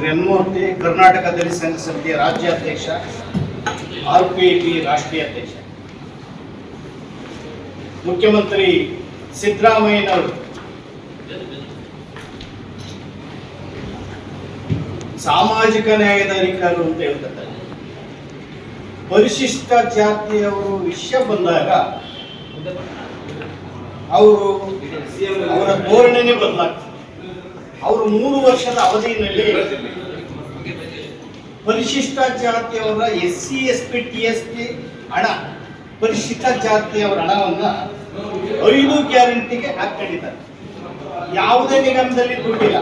Doctor N Karnataka ದಲಿತ ಸಂಘ ಸಮಿತಿಯ ರಾಜ್ಯಾಧ್ಯಕ್ಷ ಆರ್ ಪಿ ರಾಷ್ಟ್ರೀಯ ಅಧ್ಯಕ್ಷ. ಮುಖ್ಯಮಂತ್ರಿ ಸಿದ್ದರಾಮಯ್ಯನವರು. ಸಾಮಾಜಿಕ ನ್ಯಾಯದ ಅಧಿಕಾರಿ ಅಂತ ಹೇಳ್ತಾರೆ ಪರಿಶಿಷ್ಟ ಜಾತಿಯವರು ವಿಷಯ ಬಂದಾಗ, ಅವರು ಅವರ ಧೋರಣೆನೇ ಬದಲಾಗ್ತದೆ. ಅವರು ಮೂರು ವರ್ಷದ ಅವಧಿಯಲ್ಲಿ ಪರಿಶಿಷ್ಟ ಜಾತಿಯವರ S C S P T S P ಹಣ, ಪರಿಶಿಷ್ಟ ಜಾತಿಯವರ ಹಣವನ್ನ ಐದು ಗ್ಯಾರಂಟಿಗೆ ಹಾಕೊಂಡಿದ್ದಾರೆ ಯಾವುದೇ ನಿಗಮದಲ್ಲಿ ದುಡ್ಡಿಲ್ಲ.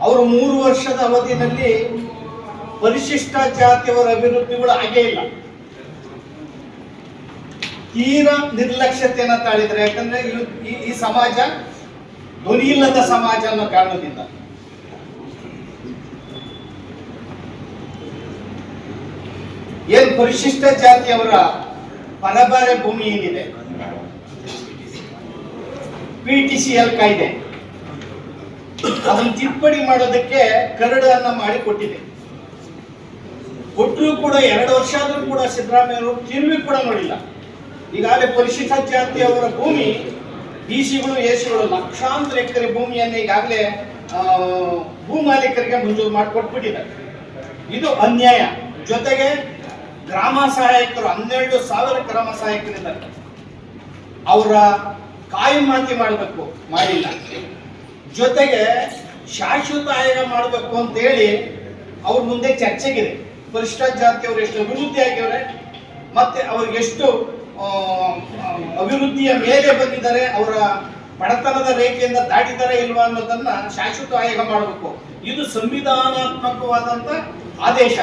ಅವರು ಮೂರು ವರ್ಷದ ಅವಧಿಯಲ್ಲಿ ಪರಿಶಿಷ್ಟ ಜಾತಿಯವರ ಅಭಿವೃದ್ಧಿಗಳು ಹಾಗೇ ಇಲ್ಲ. ತೀರಾ ನಿರ್ಲಕ್ಷ್ಯತೆಯನ್ನ ತಾಳಿದ್ರೆ ಯಾಕಂದ್ರೆ ಈ ಸಮಾಜ ಧ್ವನಿ ಇಲ್ಲದ ಸಮಾಜ ಅನ್ನೋ ಕಾರಣದಿಂದ. ಏನ್ ಪರಿಶಿಷ್ಟ ಜಾತಿಯವರ ಪರಬಾರೆ ಭೂಮಿ ಏನಿದೆ? ಪಿ ಟಿ ಸಿ ಎಲ್ ಕಾಯ್ದೆ. ಅದನ್ನು ತಿದ್ದುಪಡಿ ಮಾಡೋದಕ್ಕೆ ಕರಡನ್ನ ಮಾಡಿ ಕೊಟ್ಟಿದೆ ಕೊಟ್ಟರು ಕೂಡ ಎರಡು ವರ್ಷ ಆದ್ರೂ ಕೂಡ ಸಿದ್ದರಾಮಯ್ಯವರು ತಿರುವಿ ಕೂಡ ನೋಡಿಲ್ಲ. ಈಗಾಗಲೇ ಪರಿಶಿಷ್ಟ ಜಾತಿಯವರ ಭೂಮಿ ಬಿ ಸಿಗಳು ಎ ಸಿಗಳು ಲಕ್ಷಾಂತರ ಎಕರೆ ಭೂಮಿಯನ್ನು ಈಗಾಗಲೇ ಭೂ ಮಾಲೀಕರಿಗೆ ಮಂಜೂರು ಮಾಡಿಕೊಟ್ಬಿಟ್ಟಿದ್ದಾರೆ ಇದು ಅನ್ಯಾಯ. ಜೊತೆಗೆ ಗ್ರಾಮ ಸಹಾಯಕರು, ಹನ್ನೆರಡು ಸಾವಿರ ಗ್ರಾಮ ಸಹಾಯಕರಿದ್ದಾರೆ. ಅವರ ಕಾಯಿಮಾತಿ ಮಾಡಬೇಕು, ಮಾಡಿಲ್ಲ. ಜೊತೆಗೆ ಶಾಶ್ವತ ಆಯೋಗ ಮಾಡಬೇಕು ಅಂತೇಳಿ ಅವ್ರ ಮುಂದೆ ಚರ್ಚೆಗಿದೆ. ಪರಿಷ್ಠ ಜಾತಿಯವರು ಎಷ್ಟು ಅಭಿವೃದ್ಧಿ ಆಗಿವ್ರೆ ಮತ್ತೆ ಅವ್ರಿಗೆ ಎಷ್ಟು ಅಭಿವೃದ್ಧಿಯ ಮೇಲೆ ಬಂದಿದ್ದಾರೆ, ಅವರ ಬಡತನದ ರೇಖೆಯಿಂದ ದಾಟಿದ್ದಾರೆ ಇಲ್ವಾ ಅನ್ನೋದನ್ನ ಶಾಶ್ವತ ಆಯೋಗ ಮಾಡಬೇಕು. ಇದು ಸಂವಿಧಾನಾತ್ಮಕವಾದಂತ ಆದೇಶ.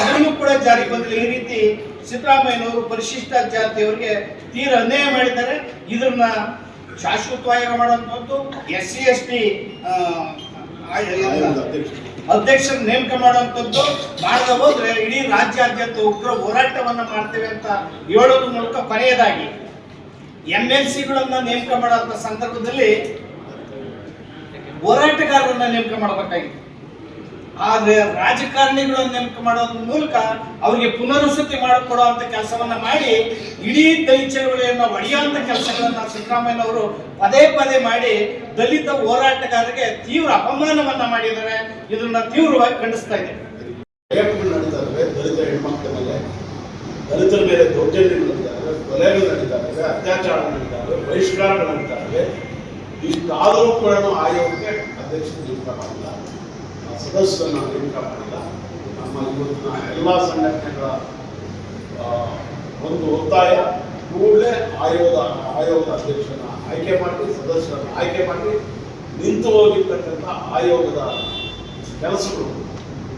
ಅದನ್ನು ಕೂಡ ಜಾರಿಗೆ ಬಂದಿಲ್ಲ ಈ ರೀತಿ ಸಿದ್ದರಾಮಯ್ಯನವರು ಪರಿಶಿಷ್ಟ ಜಾತಿಯವರಿಗೆ ತೀರ ಅನ್ಯಾಯ ಮಾಡಿದ್ದಾರೆ. ಇದನ್ನ ಶಾಶ್ವತ ಆಯೋಗ ಮಾಡುವಂಥದ್ದು ಎಸ್ ಸಿ ಎಸ್ ಟಿ ಅಧ್ಯಕ್ಷರ ನೇಮಕ ಮಾಡುವಂತದ್ದು ಮಾಡದ ಹೋದ್ರೆ ಇಡೀ ರಾಜ್ಯಾದ್ಯಂತ ಉಗ್ರ ಹೋರಾಟವನ್ನ ಮಾಡ್ತೇವೆ ಅಂತ ಹೇಳೋದ್ರ ಮೂಲಕ ಕೊನೆಯದಾಗಿ ಎಂ ಎಲ್ ಸಿಗಳನ್ನ ನೇಮಕ ಮಾಡುವಂತ ಸಂದರ್ಭದಲ್ಲಿ ಹೋರಾಟಗಾರರನ್ನ ನೇಮಕ ಮಾಡಬೇಕಾಗಿತ್ತು. ಆದ್ರೆ ರಾಜಕಾರಣಿಗಳನ್ನ ನೇಮಕ ಮಾಡೋದ್ರ ಮೂಲಕ ಅವರಿಗೆ ಪುನರ್ವಸತಿ ಮಾಡಿಕೊಡುವಂತ ಕೆಲಸವನ್ನ ಮಾಡಿ ಇಡೀ ದಲಿತ ಚಳವಳಿಯನ್ನ ಒಡೆಯುವಂತ ಕೆಲಸಗಳನ್ನ ಸಿದ್ದರಾಮಯ್ಯನವರು ಪದೇ ಪದೇ ಮಾಡಿ ದಲಿತ ಹೋರಾಟಗಾರರಿಗೆ ತೀವ್ರ ಅಪಮಾನವನ್ನ ಮಾಡಿದ್ದಾರೆ. ಇದನ್ನ ತೀವ್ರವಾಗಿ ಖಂಡಿಸ್ತಾ ಇದೆ. ದಲಿತ ಹೆಣ್ಮಕ್ಳ ಮೇಲೆ. ದಲಿತರ ಮೇಲೆ ದೌರ್ಜನ್ಯಗಳು ನಡೀತಾರೆ ಕೊಲೆಗಳು ನಡೀತಾ ಅತ್ಯಾಚಾರ ನಡೀತಾರೆ ನಡೀತಾ ಇದ್ದಾವೆ ಬಹಿಷ್ಕಾರಗಳು ನಡೀತಾ ಇದ್ದಾವೆ ಇಷ್ಟಾದರೂ ಕೂಡ ಆಯೋಗಕ್ಕೆ ಅಧ್ಯಕ್ಷರು ನೇಮಕ ಮಾಡಿಲ್ಲ ಸದಸ್ಯರನ್ನ ನೇಮಕ ಮಾಡಿಲ್ಲ ನಮ್ಮ ಇವತ್ತಿನ ಎಲ್ಲ ಸಂಘಟನೆಗಳ ಒಂದು ಒತ್ತಾಯ. ಕೂಡಲೇ ಆಯೋಗ, ಆಯೋಗದ ಅಧ್ಯಕ್ಷರನ್ನ ಆಯ್ಕೆ ಮಾಡಿ, ಸದಸ್ಯರನ್ನು ಆಯ್ಕೆ ಮಾಡಿ ನಿಂತು ಹೋಗಿರ್ತಕ್ಕಂಥ ಆಯೋಗದ ಕೆಲಸಗಳು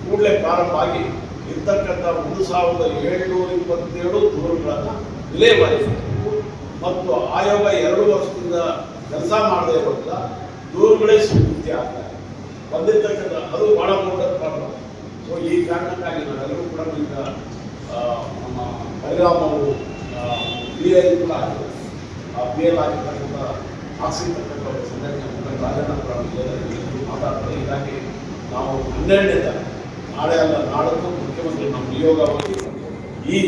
ಕೂಡಲೇ ಪ್ರಾರಂಭ ಆಗಿ ಇರ್ತಕ್ಕಂಥ ಒಂದು ಸಾವಿರದ ಏಳ್ನೂರ ಇಪ್ಪತ್ತೇಳು ದೂರುಗಳನ್ನು ವಿಲೇವಾರಿ ಮತ್ತು ಆಯೋಗ ಎರಡು ವರ್ಷದಿಂದ ಕೆಲಸ ಮಾಡದೇ ಇರೋದ್ರಿಂದ ದೂರುಗಳೇ ಸ್ವೀಕೃತಿ ಆಗ್ತಾರೆ ಬಂದಿರ್ತಕ್ಕಂಥ ಅದು ಬಹಳ ದೊಡ್ಡ ಪ್ರಾಬ್ಲಮ್ ಸೊ ಈ ಕಾರಣಕ್ಕಾಗಿ ನಾವೆಲ್ಲರೂ ಕೂಡ ನಮ್ಮ ಪರಿಣಾಮ ಅವರು ಪಿ ಐ ಕೂಡ ಆಗಿದೆ ಆ ಪಿ ಎಲ್ ಆಗಿರ್ತಕ್ಕಂಥ ಹಾಕ್ಸಿರ್ತಕ್ಕಂಥ ಸಂಘಟನೆ ರಾಜಣ್ಣ ಮಾತಾಡ್ತಾರೆ. ಹೀಗಾಗಿ ನಾವು ಹನ್ನೆರಡನೇ ತಾರೀಕು ನಾಳೆ ಅಲ್ಲ, ನಾಡದ್ದು ಮುಖ್ಯಮಂತ್ರಿ ನಮ್ಮ ನಿಯೋಗವಾಗಿ ಈ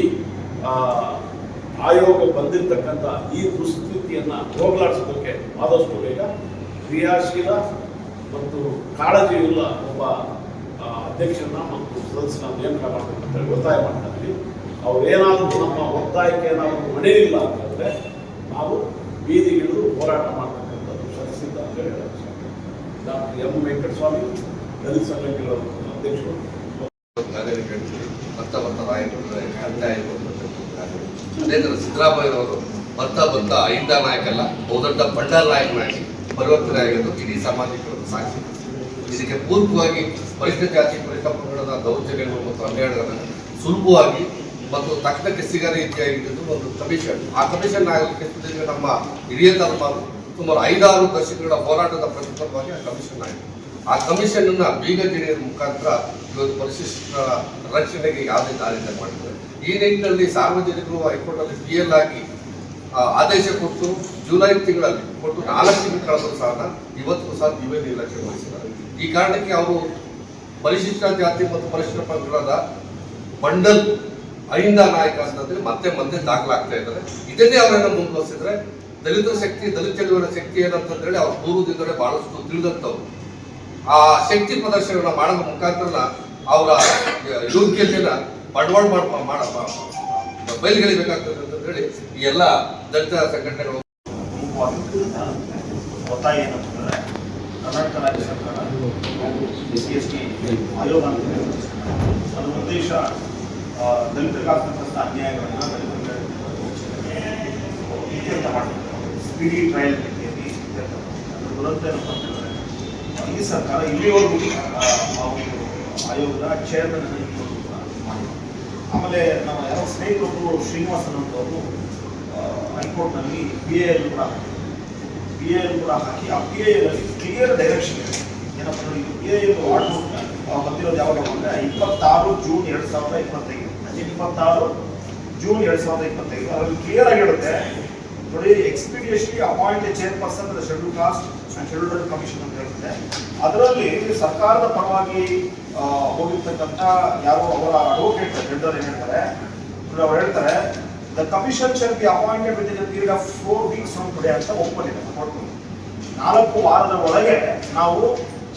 ಆಯೋಗ ಬಂದಿರತಕ್ಕಂಥ ಈ ದುಸ್ಥಿತಿಯನ್ನು ಹೋಗಲಾಡಿಸೋದಕ್ಕೆ ಆದಷ್ಟು ಬೇಗ ಕ್ರಿಯಾಶೀಲ ಮತ್ತು ಕಾಳಜಿಯುಳ್ಳ ಒಬ್ಬ ಅಧ್ಯಕ್ಷನ ಮತ್ತು ಸದಸ್ಯನ ನೇಮಕ ಮಾಡಬೇಕು ಅಂತ ಹೇಳಿ ಒತ್ತಾಯ ಮಾಡ್ತಾ ಇದ್ವಿ. ಅವ್ರು ಏನಾದರೂ ನಮ್ಮ ಒತ್ತಾಯಕ್ಕೆ ಏನಾದರೂ ಮನೆಯಿಲ್ಲ ಅಂತಂದರೆ ನಾವು ಬೀದಿಗಿಳಿದು ಹೋರಾಟ ಮಾಡ್ತಕ್ಕಂಥದ್ದು ಶಕ್ಸಿದ್ದ ಅಂತ ಹೇಳಿ ಡಾಕ್ಟರ್ ಎಂ ವೆಂಕಟಸ್ವಾಮಿ, ದಲಿತ ಸಂಘಗಳ ಅಧ್ಯಕ್ಷರು. ಬರ್ತಾ ಬರ್ತಾ ನಾಯಕರು ಅನ್ಯಾಯ ಅದೇ ಥರ ಸಿದ್ದರಾಮಯ್ಯನವರು ನಾಯಕ ಅಲ್ಲ ಬಹುದೊಡ್ಡ ಬಂಡಾರ ನಾಯಕನಾಗಿ ಪರಿವರ್ತನೆ ಆಗಿದ್ದು ಇಡೀ ಸಮಾಜಕ್ಕೆ. ಒಂದು ಸಾಕ್ಷಿ. ಇದಕ್ಕೆ ಪೂರ್ವವಾಗಿ ಪರಿಷ್ಠ ಜಾತಿ ಪರಿಷ್ಠ ಪಂಗಡದ ದೌರ್ಜನ್ಯಗಳು ಮತ್ತು ಅನ್ಯಾಯಗಳನ್ನು ಸುಲಭವಾಗಿ ಮತ್ತು ತಕ್ಷಣಕ್ಕೆ ಸಿಗ ರೀತಿಯಾಗಿದ್ದು ಒಂದು ಕಮಿಷನ್ ಆ ಕಮಿಷನ್ ಆಗಲಿಕ್ಕೆ ನಮ್ಮ ಹಿರಿಯ ತಮ್ಮ ಸುಮಾರು ಐದಾರು ದಶಕಗಳ ಹೋರಾಟದ ಪ್ರತಿಫಲವಾಗಿ ಆ ಕಮಿಷನ್ ಆಗಿದೆ. ಆ ಕಮಿಷನ್ ಅನ್ನ ಬೀಗ ಜಿಲ್ಲೆಯ ಮುಖಾಂತರ ಇವತ್ತು ಪರಿಶಿಷ್ಟ ರಕ್ಷಣೆಗೆ ಯಾವುದೇ ದಾರಿಯಿಂದ ಮಾಡಿದ್ದಾರೆ ಈ ನಿಟ್ಟಿನಲ್ಲಿ ಸಾರ್ವಜನಿಕರು ಹೈಕೋರ್ಟ್ ಅಲ್ಲಿ ಪಿ ಎಲ್ ಆಗಿ ಆದೇಶ ಕೊಟ್ಟು ಜುಲೈ ತಿಂಗಳಲ್ಲಿ, ಕೊಟ್ಟು ನಾಲ್ಕು ತಿಂಗಳು ಕಳೆದರೂ ಸಹ ಇವತ್ತು ಸಹ ನೀವೇ ನಿರ್ಲಕ್ಷ್ಯ ವಹಿಸಿದ್ದಾರೆ ಈ ಕಾರಣಕ್ಕೆ ಅವರು ಪರಿಶಿಷ್ಟ ಜಾತಿ ಮತ್ತು ಪರಿಶಿಷ್ಟ ಪಂಗಡದ ಬಂಡಲ್, ಅಹಿಂದ ನಾಯಕ ಅಂತಂದ್ರೆ ಮತ್ತೆ ಮತ್ತೆ ದಾಖಲಾಗ್ತಾ ಇದ್ದಾರೆ. ಇದನ್ನೇ ಅವರನ್ನು ಮುಂದುವರಿಸಿದ್ರೆ ದಲಿತ ಶಕ್ತಿ, ದಲಿತ ಚಳುವಳಿಯ ಶಕ್ತಿ ಏನಂತಂದ್ರೆ ಅವ್ರ ಪೂರ್ವದಿಂದಲೇ ಬಹಳಷ್ಟು ತಿಳಿದಂಥವ್ರು. ಆ ಶಕ್ತಿ ಪ್ರದರ್ಶನಗಳನ್ನ ಮಾಡೋದ್ರ ಮುಖಾಂತರ ಅವರ ಯೋಗ್ಯತೆಯನ್ನ ಬಂಡವಾಳ ಮಾಡ- ಬಯಲ್ಗೆಳಿಬೇಕಾಗ್ತದೆ ಅಂತ ಹೇಳಿ ಈ ಎಲ್ಲ ದಲಿತ ಸಂಘಟನೆಗಳು ಒತ್ತಾಯ ಕರ್ನಾಟಕ ರಾಜ್ಯ ಸರ್ಕಾರ ಎಸ್ ಸಿ ಎಸ್ ಟಿ ಆಯೋಗ ಅಂತ ಅದರ ಉದ್ದೇಶ ದಲಿತರಿಗಾಗ್ತಕ್ಕಂಥ ಅನ್ಯಾಯಗಳನ್ನು ಇತ್ಯರ್ಥ ಮಾಡಬೇಕು ಸ್ಪೀಡಿ ಟ್ರಯಲ್ ರೀತಿಯಲ್ಲಿ. ಅದ್ರ ಏನಪ್ಪ ಅಂತಂದರೆ ಈ ಸರ್ಕಾರ ಇಲ್ಲಿವರೆಗೂ ಆಯೋಗದ ಚೇರ್ಮನ್ ಆಮೇಲೆ ನಮ್ಮ ಯಾರೋ ಸ್ನೇಹಿತರೊಬ್ಬರು ಶ್ರೀನಿವಾಸನ್ ಅಂತವರು ಹೈಕೋರ್ಟ್ನಲ್ಲಿ ಬಿ ಎ ಕೂಡ ಬಿ ಎ ಕೂಡ ಹಾಕಿ, ಆ ಬಿ ಎಲ್ಲಿ ಕ್ಲಿಯರ್ ಡೈರೆಕ್ಷನ್ ಇದೆ. ಏನಪ್ಪ ನೋಡಿ ಬಿ ಎ ವಾರ್ಡ್ ಬಂದಿರೋದು ಯಾವಾಗ ಅಂದರೆ ಇಪ್ಪತ್ತಾರು ಜೂನ್ ಎರಡು ಸಾವಿರದ ಇಪ್ಪತ್ತೈದು. ಇಪ್ಪತ್ತಾರು ಜೂನ್ ಎರಡು ಸಾವಿರದ ಇಪ್ಪತ್ತೈದು. ಅದರಲ್ಲಿ ಕ್ಲಿಯರ್ ಆಗಿರುತ್ತೆ ನೋಡಿ expeditiously appoint chairperson schedule caste and schedule commission ಅಂತ ಹೇಳ್ತಾರೆ ಅದರಲ್ಲಿ ಸರ್ಕಾರದ ಪರವಾಗಿ ಹೋಗಿರ್ತಕ್ಕಂಥ ಯಾರೋ ಅವರ ಅಡ್ವೊಕೇಟ್ ಜನರಲ್ ಏನ್ ಹೇಳ್ತಾರೆ ಅವ್ರು ಹೇಳ್ತಾರೆ the commission shall be appointed within period of four weeks from today ಅಂತ ಒಪ್ಕೊಂಡಿದ್ದಾರೆ ಕೋರ್ಟ್ ನಾಲ್ಕು ವಾರದ ಒಳಗೆ ನಾವು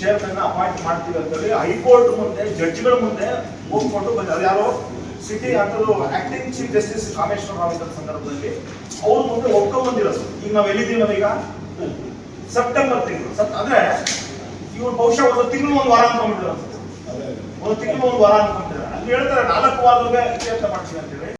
ಚೇರ್ಮನ್ ಅಪಾಯಿಂಟ್ ಮಾಡ್ತೀವಿ ಅಂತೇಳಿ ಹೈಕೋರ್ಟ್ ಮುಂದೆ ಜಡ್ಜ್ಗಳ ಮುಂದೆ ಹೋಗ್ಕೊಂಡು ಬಂದ ಯಾರೋ? ಸಿಟಿ ಅಂತದ್ದು acting chief justice Kameshwara Rao ಇದ್ದ ಸಂದರ್ಭದಲ್ಲಿ ಅವ್ರ ಮುಂದೆ ಒಪ್ಕೊಂಡ್ ಬಂದಿರೋದು ಈಗ ನಾವು ಎಲ್ಲಿದ್ದೀವಿ ನಾವೀಗ? ಸೆಪ್ಟೆಂಬರ್ ತಿಂಗಳು. ಅಂದ್ರೆ ಇವ್ರು ಬಹುಶಃ ಒಂದು ತಿಂಗಳು ಒಂದು ವಾರ ಅನ್ಕೊಂಡ್ಬಿಟ್ಟಿರೋ ಒಂದು ತಿಂಗಳು ಒಂದು ವಾರ ಅನ್ಕೊಂಡಿದ್ದಾರೆ ಅಲ್ಲಿ ಹೇಳ್ತಾರೆ ನಾಲ್ಕು ವಾರದೊಳಗೆ ಇತ್ಯರ್ಥ ಮಾಡ್ತೀವಿ ಅಂತೇಳಿ.